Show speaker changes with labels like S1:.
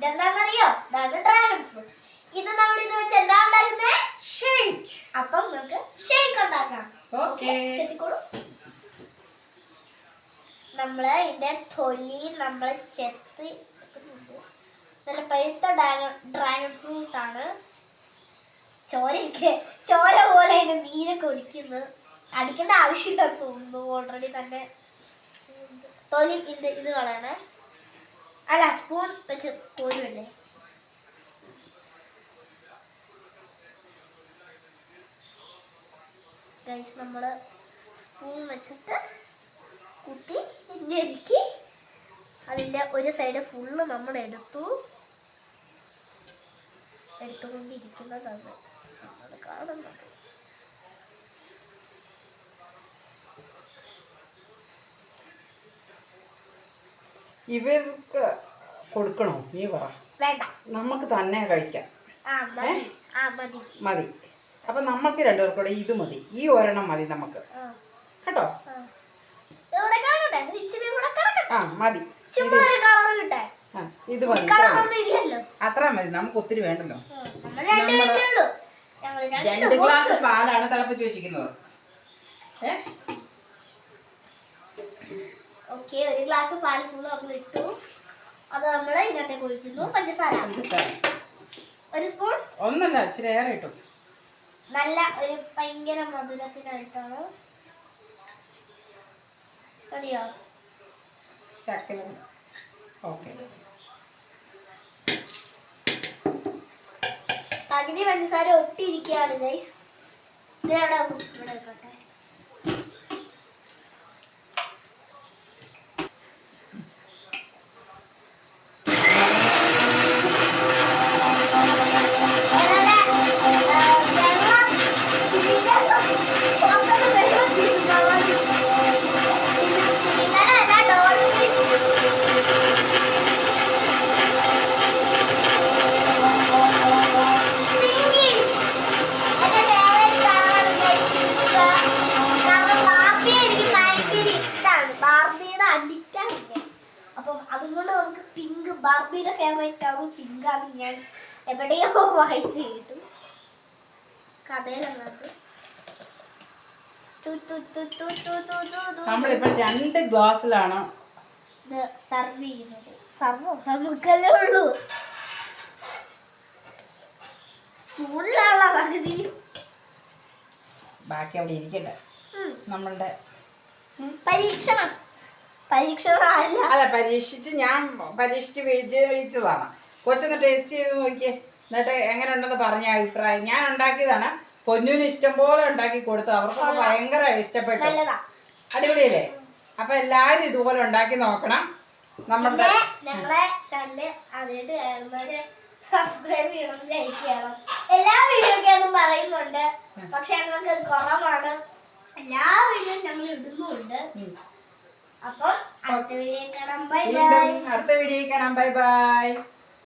S1: ഇതെന്താണെന്നറിയോ? ഇതാണ് dragon fruit ഇത് നമ്മൾ ഇത് വെച്ച് എന്താ ഉണ്ടാക്കുന്നത് ഷേക്ക് അപ്പം നമുക്ക് ഷേക്ക് ഉണ്ടാക്കാം. ചെത്തിക്കോളൂ നമ്മൾ ഇതിന്റെ തൊലി നമ്മൾ ചെത്തി. നല്ല പഴുത്ത ഡ്രാഗൺ ഡ്രാഗൺ ഫ്രൂട്ട് ആണ്. ചോരയൊക്കെ ചോര പോലെ അതിന് നീരൊക്കെ ഒലിക്കുന്നു അടിക്കേണ്ട ആവശ്യമില്ല തോന്നുന്നു. ഓൾറെഡി തന്നെ. തൊലി ഇത് ഇത് കളയണേ. അല്ല സ്പൂൺ വെച്ച് കോരുമല്ലേ ഗൈസ് നമ്മൾ സ്പൂൺ വെച്ചിട്ട് കുത്തി ഞെരുക്കി അതിന്റെ ഒരു സൈഡ് ഫുള്ള് നമ്മൾ എടുത്തു എടുത്തുകൊണ്ടിരിക്കുന്നതാണ് നമ്മൾ കാണുന്നത്
S2: ഇവർക്ക് കൊടുക്കണോ? നീ പറ. നമുക്ക് തന്നെ കഴിക്കാം.
S1: മതി.
S2: അപ്പൊ നമ്മൾക്ക് രണ്ടുപേർക്കൂടെ ഇത് മതി. ഈ ഒരെണ്ണം മതി നമുക്ക്. കേട്ടോ?
S1: ആ.
S2: മതി. ഇത് മതി. അത്ര മതി. നമുക്ക് ഒത്തിരി വേണ്ടല്ലോ.
S1: രണ്ട്
S2: ഗ്ലാസ് പാലാണ് തിളപ്പിച്ച് വെച്ചിരിക്കുന്നത്. ഏ?
S1: ഓക്കെ ഒരു ഗ്ലാസ് പാൽ ഫുൾ നമ്മൾ ഇട്ടു. അത് നമ്മൾ ഇതിനകത്തേക്ക് ഒഴിക്കുന്നു പഞ്ചസാര.
S2: പഞ്ചസാര.
S1: ഒരു സ്പൂൺ
S2: ഒന്നല്ല ഇച്ചിരി ഏറെ ഇട്ടു.
S1: നല്ല ഒരു ഭയങ്കര മധുരത്തിനായിട്ടാണ്. മതിയോ
S2: ശക്കലം ഓക്കെ.
S1: പകുതി പഞ്ചസാര ഒട്ടിയിരിക്കുകയാണ് ഗൈസ് ഇതിനവിടെ വെക്കും. ഇവിടെ വെക്കട്ടെ. ബാർബിയുടെ ഫേവറേറ്റ് കളർ പിങ്ക് ആണ് ഞാൻ എവിടെയോ വായിച്ച് കിട്ടും. കഥയിലങ്ങാത്ത
S2: നമ്മളിപ്പോ രണ്ട് ഗ്ലാസ്സിലാണ്
S1: സർവ് ചെയ്യുന്നത്. സർവ് നമുക്കല്ലേ ഉള്ളൂ. സ്പൂണിലാണ് പകുതി?
S2: ബാക്കി അവിടെ ഇരിക്കട്ടെ. നമ്മളുടെ
S1: പരീക്ഷണം. പരീക്ഷണം അല്ല
S2: പരീക്ഷിച്ച് ഞാൻ പരീക്ഷിച്ച് വിജയിച്ചതാണ്. കൊച്ചൊന്ന് ടേസ്റ്റ് ചെയ്ത് നോക്കിയേ എന്നിട്ട് എങ്ങനെ ഉണ്ടെന്ന് പറഞ്ഞ അഭിപ്രായം. ഞാൻ ഉണ്ടാക്കിയതാണ്. പൊന്നുവിന് ഇഷ്ടം പോലെ ഉണ്ടാക്കി കൊടുത്തത്. അവർക്ക് ഭയങ്കര ഇഷ്ടപ്പെട്ടു. അടിപൊളിയല്ലേ? അപ്പൊ എല്ലാരും ഇതുപോലെ ഉണ്ടാക്കി നോക്കണം. നമ്മുടെ
S1: പിന്നെ ഞങ്ങളെ ചാനൽ ആദ്യമായിട്ട് കാണുന്നവര് സബ്സ്ക്രൈബ് ചെയ്യണം ലൈക്ക് ചെയ്യണം. എല്ലാ വീഡിയോക്കും പറയുന്നുണ്ട്. പക്ഷെ ഞങ്ങൾക്ക് കുറവാണ്. എല്ലാ വീഡിയോയും ഞങ്ങൾ ഇടുന്നുണ്ട്.
S2: ഉം.
S1: അപ്പം അടുത്ത വീഡിയോ കാണാം. Bye bye.
S2: അടുത്ത വീഡിയോ കാണാം. Bye bye.